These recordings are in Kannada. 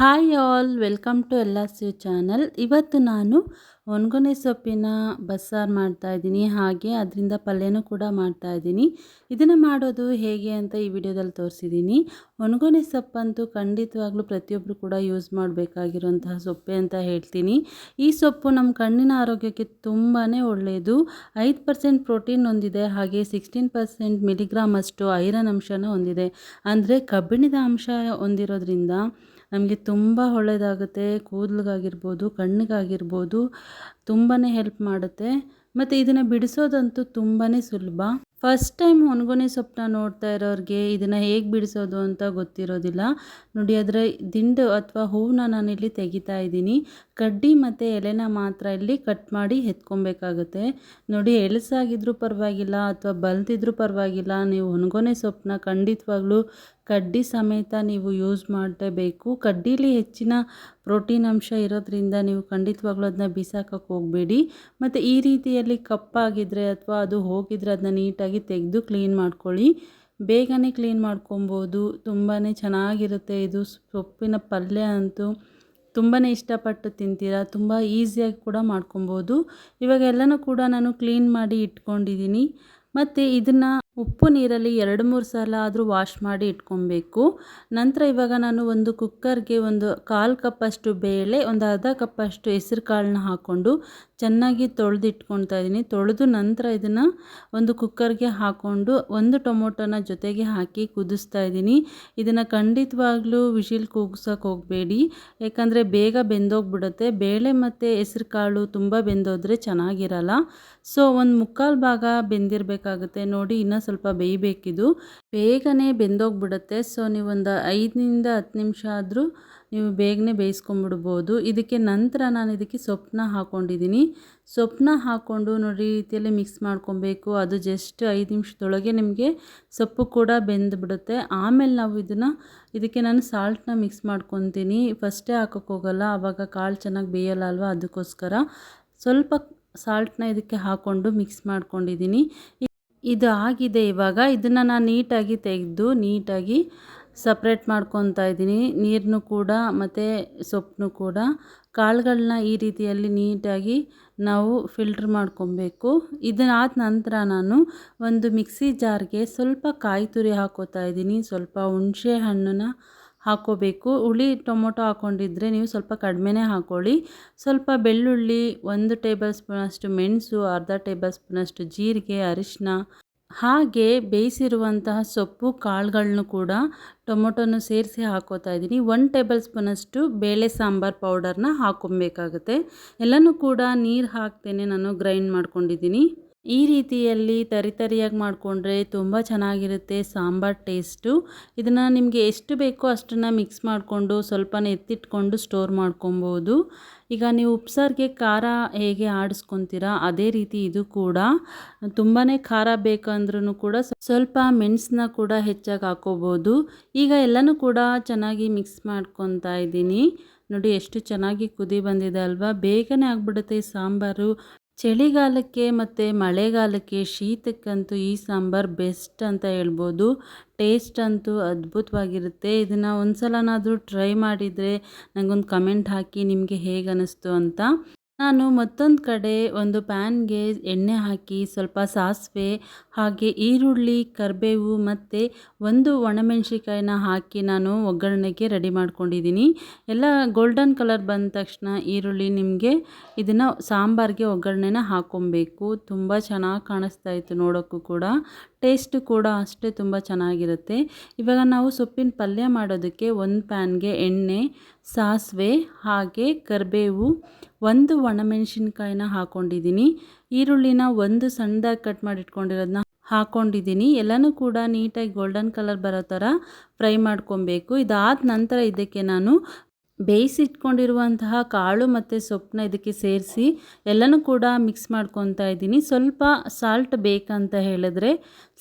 ಹಾಯ್ ಆಲ್, ವೆಲ್ಕಮ್ ಟು ಎಲ್ಲ ಸ್ಯೂ ಚಾನಲ್. ಇವತ್ತು ನಾನು ಒಣಗೊನೆ ಸೊಪ್ಪಿನ ಬಸ್ಸಾರು ಮಾಡ್ತಾಯಿದ್ದೀನಿ ಹಾಗೆ ಅದರಿಂದ ಪಲ್ಯನೂ ಕೂಡ ಮಾಡ್ತಾಯಿದ್ದೀನಿ ಇದನ್ನು ಮಾಡೋದು ಹೇಗೆ ಅಂತ ಈ ವಿಡಿಯೋದಲ್ಲಿ ತೋರಿಸಿದ್ದೀನಿ. ಒಣಗೊನೆ ಸೊಪ್ಪಂತೂ ಖಂಡಿತವಾಗ್ಲೂ ಪ್ರತಿಯೊಬ್ಬರು ಕೂಡ ಯೂಸ್ ಮಾಡಬೇಕಾಗಿರುವಂತಹ ಸೊಪ್ಪೆ ಅಂತ ಹೇಳ್ತೀನಿ. ಈ ಸೊಪ್ಪು ನಮ್ಮ ಕಣ್ಣಿನ ಆರೋಗ್ಯಕ್ಕೆ ತುಂಬಾ ಒಳ್ಳೆಯದು ಐದು ಪರ್ಸೆಂಟ್ ಪ್ರೋಟೀನ್ ಹೊಂದಿದೆ. ಹಾಗೆ ಸಿಕ್ಸ್ಟೀನ್ ಪರ್ಸೆಂಟ್ ಮಿಲಿಗ್ರಾಮ್ ಅಷ್ಟು ಐರನ್ ಅಂಶನ ಹೊಂದಿದೆ. ಅಂದರೆ ಕಬ್ಬಿಣದ ಅಂಶ ಹೊಂದಿರೋದ್ರಿಂದ ನಮಗೆ ತುಂಬ ಒಳ್ಳೆಯದಾಗುತ್ತೆ ಕೂದಲಿಗಾಗಿರ್ಬೋದು, ಕಣ್ಣಿಗಾಗಿರ್ಬೋದು ತುಂಬಾ ಹೆಲ್ಪ್ ಮಾಡುತ್ತೆ. ಮತ್ತು ಇದನ್ನು ಬಿಡಿಸೋದಂತೂ ತುಂಬಾ ಸುಲಭ. ಫಸ್ಟ್ ಟೈಮ್ ಒಣಗೊನೆ ಸೊಪ್ಪನ್ನ ನೋಡ್ತಾ ಇರೋರಿಗೆ ಇದನ್ನು ಹೇಗೆ ಬಿಡಿಸೋದು ಅಂತ ಗೊತ್ತಿರೋದಿಲ್ಲ. ನೋಡಿ, ಅದರ ದಿಂಡು ಅಥವಾ ಹೂವನ್ನ ನಾನಿಲ್ಲಿ ತೆಗಿತಾ ಇದ್ದೀನಿ. ಕಡ್ಡಿ ಮತ್ತು ಎಲೆನ ಮಾತ್ರ ಇಲ್ಲಿ ಕಟ್ ಮಾಡಿ ಎತ್ಕೊಬೇಕಾಗುತ್ತೆ. ನೋಡಿ, ಎಳಸಾಗಿದ್ರೂ ಪರವಾಗಿಲ್ಲ ಅಥವಾ ಬಲ್ತಿದ್ರೂ ಪರವಾಗಿಲ್ಲ. ನೀವು ಒಣಗೊನೆ ಸೊಪ್ಪನ್ನ ಖಂಡಿತವಾಗ್ಲೂ ಕಡ್ಡಿ ಸಮೇತ ನೀವು ಯೂಸ್ ಮಾಡಬೇಕು ಕಡ್ಡಿಲಿ ಹೆಚ್ಚಿನ ಪ್ರೋಟೀನ್ ಅಂಶ ಇರೋದ್ರಿಂದ ನೀವು ಖಂಡಿತವಾಗ್ಲೂ ಅದನ್ನ ಬಿಸಾಕಕ್ಕೆ ಹೋಗಬೇಡಿ. ಮತ್ತು ಈ ರೀತಿಯಲ್ಲಿ ಕಪ್ಪಾಗಿದ್ದರೆ ಅಥವಾ ಅದು ಹೋಗಿದ್ರೆ ಅದನ್ನ ನೀಟಾಗಿ ತೆಗೆದು ಕ್ಲೀನ್ ಮಾಡ್ಕೊಳ್ಳಿ. ಬೇಗನೆ ಕ್ಲೀನ್ ಮಾಡ್ಕೊಬೋದು. ತುಂಬಾ ಚೆನ್ನಾಗಿರುತ್ತೆ ಇದು. ಸೊಪ್ಪಿನ ಪಲ್ಯ ಅಂತೂ ತುಂಬಾ ಇಷ್ಟಪಟ್ಟು ತಿಂತೀರಾ. ತುಂಬ ಈಸಿಯಾಗಿ ಕೂಡ ಮಾಡ್ಕೊಬೋದು. ಇವಾಗ ಎಲ್ಲನೂ ಕೂಡ ನಾನು ಕ್ಲೀನ್ ಮಾಡಿ ಇಟ್ಕೊಂಡಿದ್ದೀನಿ. ಮತ್ತು ಇದನ್ನು ಉಪ್ಪು ನೀರಲ್ಲಿ ಎರಡು ಮೂರು ಸಲ ಆದರೂ ವಾಶ್ ಮಾಡಿ ಇಟ್ಕೊಬೇಕು. ನಂತರ ಇವಾಗ ನಾನು ಒಂದು ಕುಕ್ಕರ್ಗೆ ಒಂದು ಕಾಲು ಕಪ್ಪಷ್ಟು ಬೇಳೆ, ಒಂದು ಅರ್ಧ ಕಪ್ಪಷ್ಟು ಹೆಸ್ರು ಕಾಳನ್ನ ಹಾಕ್ಕೊಂಡು ಚೆನ್ನಾಗಿ ತೊಳೆದು ಇಟ್ಕೊಳ್ತಾ ಇದ್ದೀನಿ. ತೊಳೆದು ನಂತರ ಇದನ್ನು ಒಂದು ಕುಕ್ಕರ್ಗೆ ಹಾಕ್ಕೊಂಡು ಒಂದು ಟೊಮೊಟೊನ ಜೊತೆಗೆ ಹಾಕಿ ಕುದಿಸ್ತಾ ಇದ್ದೀನಿ. ಇದನ್ನು ಖಂಡಿತವಾಗ್ಲೂ ವಿಶಿಲ್ ಕೂಗ್ಸೋಕೆ ಹೋಗಬೇಡಿ. ಯಾಕಂದರೆ ಬೇಗ ಬೆಂದೋಗ್ಬಿಡುತ್ತೆ. ಬೇಳೆ ಮತ್ತು ಹೆಸ್ರು ಕಾಳು ತುಂಬ ಬೆಂದೋದ್ರೆ ಚೆನ್ನಾಗಿರಲ್ಲ. ಸೊ, ಒಂದು ಮುಕ್ಕಾಲು ಭಾಗ ಬೆಂದಿರಬೇಕಾಗುತ್ತೆ. ನೋಡಿ, ಇನ್ನೂ ಸ್ವಲ್ಪ ಬೇಯಬೇಕಿದು. ಬೇಗನೆ ಬೆಂದೋಗ್ಬಿಡುತ್ತೆ. ಸೊ, ನೀವೊಂದು ಐದರಿಂದ ಹತ್ತು ನಿಮಿಷ ಆದರೂ ನೀವು ಬೇಗನೆ ಬೇಯಿಸ್ಕೊಂಬಿಡ್ಬೋದು ಇದಕ್ಕೆ ನಂತರ ನಾನು ಇದಕ್ಕೆ ಸೊಪ್ಪನ್ನ ಹಾಕ್ಕೊಂಡಿದ್ದೀನಿ ಸೊಪ್ಪನ್ನ ಹಾಕ್ಕೊಂಡು ನೋಡಿ ರೀತಿಯಲ್ಲಿ ಮಿಕ್ಸ್ ಮಾಡ್ಕೊಬೇಕು. ಅದು ಜಸ್ಟ್ ಐದು ನಿಮಿಷದೊಳಗೆ ನಿಮಗೆ ಸೊಪ್ಪು ಕೂಡ ಬೆಂದುಬಿಡುತ್ತೆ. ಆಮೇಲೆ ನಾವು ಇದನ್ನು, ಇದಕ್ಕೆ ನಾನು ಸಾಲ್ಟನ್ನ ಮಿಕ್ಸ್ ಮಾಡ್ಕೊತೀನಿ. ಫಸ್ಟೇ ಹಾಕೋಕ್ಕೋಗಲ್ಲ ಆವಾಗ ಕಾಳು ಚೆನ್ನಾಗಿ ಬೇಯಲ್ಲ ಅಲ್ವಾ? ಅದಕ್ಕೋಸ್ಕರ. ಸ್ವಲ್ಪ ಸಾಲ್ಟನ್ನ ಇದಕ್ಕೆ ಹಾಕ್ಕೊಂಡು ಮಿಕ್ಸ್ ಮಾಡ್ಕೊಂಡಿದ್ದೀನಿ. ಇದು ಆಗಿದೆ ಇವಾಗ. ಇದನ್ನು ನಾನು ನೀಟಾಗಿ ತೆಗೆದು ನೀಟಾಗಿ ಸಪ್ರೇಟ್ ಮಾಡ್ಕೊತಾ ಇದ್ದೀನಿ. ನೀರನ್ನು ಕೂಡ ಮತ್ತು ಸೊಪ್ಪನ್ನು ಕೂಡ. ಕಾಳುಗಳನ್ನ ಈ ರೀತಿಯಲ್ಲಿ ನೀಟಾಗಿ ನಾವು ಫಿಲ್ಟ್ರ್ ಮಾಡ್ಕೊಬೇಕು. ಇದನ್ನಾದ ನಂತರ ನಾನು ಒಂದು ಮಿಕ್ಸಿ ಜಾರ್ಗೆ ಸ್ವಲ್ಪ ಕಾಯಿ ತುರಿ ಹಾಕೋತಾ ಇದ್ದೀನಿ. ಸ್ವಲ್ಪ ಹುಣಸೆ ಹಣ್ಣನ್ನ ಹಾಕ್ಕೋಬೇಕು ಹುಳಿ, ಟೊಮೊಟೊ ಹಾಕ್ಕೊಂಡಿದ್ರೆ ನೀವು ಸ್ವಲ್ಪ ಕಡಿಮೆನೇ ಹಾಕ್ಕೊಳ್ಳಿ ಸ್ವಲ್ಪ ಬೆಳ್ಳುಳ್ಳಿ, ಒಂದು ಟೇಬಲ್ ಸ್ಪೂನಷ್ಟು ಮೆಣಸು, ಅರ್ಧ ಟೇಬಲ್ ಸ್ಪೂನಷ್ಟು ಜೀರಿಗೆ ಅರಿಶಿನ ಹಾಗೆ ಬೇಯಿಸಿರುವಂತಹ ಸೊಪ್ಪು ಕಾಳುಗಳನ್ನು ಕೂಡ ಟೊಮೊಟೊನು ಸೇರಿಸಿ ಹಾಕೋತಾ ಇದ್ದೀನಿ. ಒನ್ ಟೇಬಲ್ ಸ್ಪೂನಷ್ಟು ಬೇಳೆ ಸಾಂಬಾರು ಪೌಡರ್ನ ಹಾಕೊಬೇಕಾಗುತ್ತೆ. ಎಲ್ಲನೂ ಕೂಡ ನೀರು ಹಾಕ್ತೇನೆ ನಾನು ಗ್ರೈಂಡ್ ಮಾಡ್ಕೊಂಡಿದ್ದೀನಿ. ಈ ರೀತಿಯಲ್ಲಿ ತರಿತರಿಯಾಗಿ ಮಾಡಿಕೊಂಡ್ರೆ ತುಂಬ ಚೆನ್ನಾಗಿರುತ್ತೆ ಸಾಂಬಾರ್ ಟೇಸ್ಟು. ಇದನ್ನು ನಿಮಗೆ ಎಷ್ಟು ಬೇಕೋ ಅಷ್ಟನ್ನು ಮಿಕ್ಸ್ ಮಾಡಿಕೊಂಡು ಸ್ವಲ್ಪನೇ ಎತ್ತಿಟ್ಕೊಂಡು ಸ್ಟೋರ್ ಮಾಡ್ಕೊಬೋದು. ಈಗ ನೀವು ಉಪ್ಸಾರಿಗೆ ಖಾರ ಹೇಗೆ ಆಡಿಸ್ಕೊತೀರಾ ಅದೇ ರೀತಿ ಇದು ಕೂಡ. ತುಂಬಾ ಖಾರ ಬೇಕಂದ್ರೂ ಕೂಡ ಸ್ವಲ್ಪ ಮೆಣಸನ್ನ ಕೂಡ ಹೆಚ್ಚಾಗಿ ಹಾಕೋಬೋದು. ಈಗ ಎಲ್ಲನೂ ಕೂಡ ಚೆನ್ನಾಗಿ ಮಿಕ್ಸ್ ಮಾಡ್ಕೊತಾ ಇದ್ದೀನಿ. ನೋಡಿ ಎಷ್ಟು ಚೆನ್ನಾಗಿ ಕುದಿ ಬಂದಿದೆ ಅಲ್ವಾ? ಬೇಗನೆ ಆಗ್ಬಿಡುತ್ತೆ ಸಾಂಬಾರು. ಚಳಿಗಾಲಕ್ಕೆ ಮತ್ತು ಮಳೆಗಾಲಕ್ಕೆ ಶೀತಕ್ಕಂತೂ ಈ ಸಾಂಬಾರು ಬೆಸ್ಟ್ ಅಂತ ಹೇಳ್ಬೋದು. ಟೇಸ್ಟ್ ಅಂತೂ ಅದ್ಭುತವಾಗಿರುತ್ತೆ. ಇದನ್ನು ಒಂದು ಸಲನಾದರೂ ಟ್ರೈ ಮಾಡಿದರೆ ನನಗೊಂದು ಕಮೆಂಟ್ ಹಾಕಿ ನಿಮಗೆ ಹೇಗೆ ಅನ್ನಿಸ್ತು ಅಂತ. ನಾನು ಮತ್ತೊಂದು ಕಡೆ ಒಂದು ಪ್ಯಾನ್ಗೆ ಎಣ್ಣೆ ಹಾಕಿ ಸ್ವಲ್ಪ ಸಾಸಿವೆ, ಹಾಗೆ ಈರುಳ್ಳಿ, ಕರಿಬೇವು ಮತ್ತು ಒಂದು ಒಣಮೆಣ್ಸಿಕಾಯಿನ ಹಾಕಿ ನಾನು ಒಗ್ಗರಣೆಗೆ ರೆಡಿ ಮಾಡ್ಕೊಂಡಿದ್ದೀನಿ. ಎಲ್ಲ ಗೋಲ್ಡನ್ ಕಲರ್ ಬಂದ ತಕ್ಷಣ ಈರುಳ್ಳಿ ನಿಮಗೆ ಇದನ್ನು ಸಾಂಬಾರಿಗೆ ಒಗ್ಗರಣೆನ ಹಾಕ್ಕೊಬೇಕು ತುಂಬ ಚೆನ್ನಾಗಿ ಕಾಣಿಸ್ತಾ ಇತ್ತು ನೋಡೋಕ್ಕೂ ಕೂಡ. ಟೇಸ್ಟು ಕೂಡ ಅಷ್ಟೇ ತುಂಬ ಚೆನ್ನಾಗಿರುತ್ತೆ. ಇವಾಗ ನಾವು ಸೊಪ್ಪಿನ ಪಲ್ಯ ಮಾಡೋದಕ್ಕೆ ಒಂದು ಪ್ಯಾನ್ಗೆ ಎಣ್ಣೆ, ಸಾಸಿವೆ ಹಾಗೆ ಕರಿಬೇವು, ಒಂದು ಒಣಮೆಣಸಿನ್ಕಾಯಿನ ಹಾಕ್ಕೊಂಡಿದ್ದೀನಿ ಈರುಳ್ಳಿನ ಒಂದು ಸಣ್ಣದಾಗಿ ಕಟ್ ಮಾಡಿಟ್ಕೊಂಡಿರೋದನ್ನ ಹಾಕ್ಕೊಂಡಿದ್ದೀನಿ ಎಲ್ಲನೂ ಕೂಡ ನೀಟಾಗಿ ಗೋಲ್ಡನ್ ಕಲರ್ ಬರೋ ಥರ ಫ್ರೈ ಮಾಡ್ಕೊಬೇಕು. ಇದಾದ ನಂತರ ಇದಕ್ಕೆ ನಾನು ಬೇಯಿಸಿಟ್ಕೊಂಡಿರುವಂತಹ ಕಾಳು ಮತ್ತು ಸೊಪ್ಪನ್ನ ಇದಕ್ಕೆ ಸೇರಿಸಿ ಎಲ್ಲನೂ ಕೂಡ ಮಿಕ್ಸ್ ಮಾಡ್ಕೊತಾ ಇದ್ದೀನಿ. ಸ್ವಲ್ಪ ಸಾಲ್ಟ್ ಬೇಕಂತ ಹೇಳಿದ್ರೆ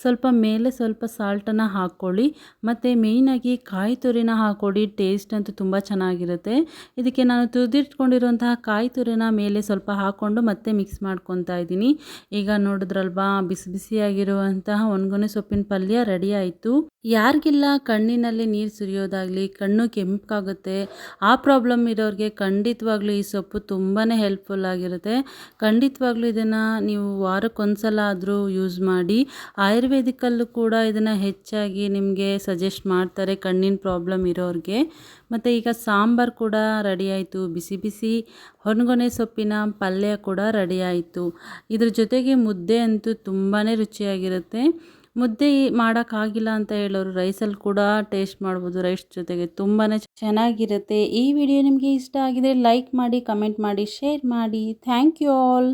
ಸ್ವಲ್ಪ ಮೇಲೆ ಸ್ವಲ್ಪ ಸಾಲ್ಟನ್ನು ಹಾಕ್ಕೊಳ್ಳಿ. ಮತ್ತು ಮೇಯ್ನಾಗಿ ಕಾಯಿ ತುರಿನ ಹಾಕ್ಕೊಳ್ಳಿ ಟೇಸ್ಟ್ ಅಂತೂ ತುಂಬ ಚೆನ್ನಾಗಿರುತ್ತೆ. ಇದಕ್ಕೆ ನಾನು ತುರಿದಿಟ್ಕೊಂಡಿರುವಂತಹ ಕಾಯಿ ತುರಿನ ಮೇಲೆ ಸ್ವಲ್ಪ ಹಾಕ್ಕೊಂಡು ಮತ್ತೆ ಮಿಕ್ಸ್ ಮಾಡ್ಕೊತಾ ಇದ್ದೀನಿ. ಈಗ ನೋಡಿದ್ರಲ್ವಾ, ಬಿಸಿ ಬಿಸಿಯಾಗಿರುವಂತಹ ಒಣಗೊನೆ ಸೊಪ್ಪಿನ ಪಲ್ಯ ರೆಡಿ ಆಯಿತು. ಯಾರಿಗೆಲ್ಲ ಕಣ್ಣಿನಲ್ಲಿ ನೀರು ಸುರಿಯೋದಾಗಲಿ, ಕಣ್ಣು ಕೆಂಪಾಗುತ್ತೆ ಪ್ರಾಬ್ಲಮ್ ಇರೋರಿಗೆ ಖಂಡಿತವಾಗ್ಲೂ ಈ ಸೊಪ್ಪು ತುಂಬಾ ಹೆಲ್ಪ್ಫುಲ್ ಆಗಿರುತ್ತೆ. ಖಂಡಿತವಾಗ್ಲೂ ಇದನ್ನು ನೀವು ವಾರಕ್ಕೊಂದ್ಸಲ ಆದರೂ ಯೂಸ್ ಮಾಡಿ, ಆಯುರ್ವೇದಿಕಲ್ಲೂ ಕೂಡ ಇದನ್ನು ಹೆಚ್ಚಾಗಿ ನಿಮಗೆ ಸಜೆಸ್ಟ್ ಮಾಡ್ತಾರೆ ಕಣ್ಣಿನ ಪ್ರಾಬ್ಲಮ್ ಇರೋರಿಗೆ. ಮತ್ತು ಈಗ ಸಾಂಬಾರು ಕೂಡ ರೆಡಿ ಆಯಿತು, ಬಿಸಿ ಬಿಸಿ ಹೊಣಗೊನೆ ಸೊಪ್ಪಿನ ಪಲ್ಯ ಕೂಡ ರೆಡಿ ಆಯಿತು. ಇದ್ರ ಜೊತೆಗೆ ಮುದ್ದೆ ಅಂತೂ ತುಂಬಾ ರುಚಿಯಾಗಿರುತ್ತೆ. ಮುದ್ದೆ ಮಾಡೋಕ್ಕಾಗಿಲ್ಲ ಅಂತ ಹೇಳೋರು ರೈಸಲ್ಲಿ ಕೂಡ ಟೇಸ್ಟ್ ಮಾಡ್ಬೋದು ರೈಸ್ ಜೊತೆಗೆ ತುಂಬಾ ಚೆನ್ನಾಗಿರುತ್ತೆ. ಈ ವಿಡಿಯೋ ನಿಮಗೆ ಇಷ್ಟ ಆಗಿದೆ ಲೈಕ್ ಮಾಡಿ ಕಮೆಂಟ್ ಮಾಡಿ ಶೇರ್ ಮಾಡಿ. Thank you all